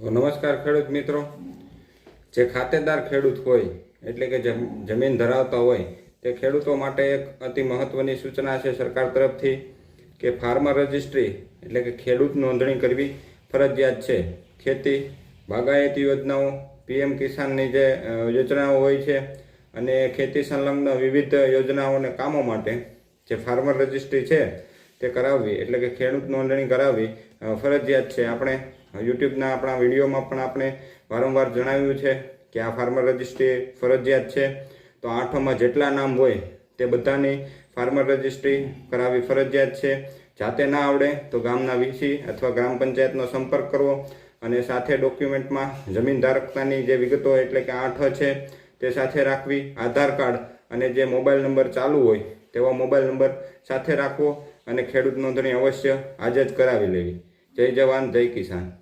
નમસ્કાર ખેડૂત મિત્રો. જે ખાતેદાર ખેડૂત હોય, એટલે કે જમીન ધરાવતા હોય, તે ખેડૂતો માટે એક અતિ મહત્વની સૂચના છે સરકાર તરફથી કે ફાર્મર રજિસ્ટ્રી, એટલે કે ખેડૂત નોંધણી કરવી ફરજિયાત છે. ખેતી, બાગાયતી યોજનાઓ, પીએમ કિસાનની જે યોજનાઓ હોય છે અને ખેતી સંલગ્ન વિવિધ યોજનાઓ અને કામો માટે જે ફાર્મર રજિસ્ટ્રી છે તે કરાવવી, એટલે કે ખેડૂત નોંધણી કરાવવી ફરજિયાત છે. આપણે યુટ્યુબના આપણા વિડીયોમાં પણ આપણે વારંવાર જણાવ્યું છે કે આ ફાર્મર રજિસ્ટ્રી ફરજિયાત છે. તો આઠમાં જેટલા નામ હોય તે બધાની ફાર્મર રજિસ્ટ્રી કરાવવી ફરજિયાત છે. જાતે ના આવડે તો ગામના વીસી અથવા ગ્રામ પંચાયતનો સંપર્ક કરવો અને સાથે ડોક્યુમેન્ટમાં જમીન ધારકતાની જે વિગતો એટલે કે આઠ છે તે સાથે રાખવી, આધાર કાર્ડ અને જે મોબાઈલ નંબર ચાલુ હોય તેવો મોબાઈલ નંબર સાથે રાખવો અને ખેડૂત નોંધણી અવશ્ય આજે જ કરાવી લેવી. જય જવાન જય કિસાન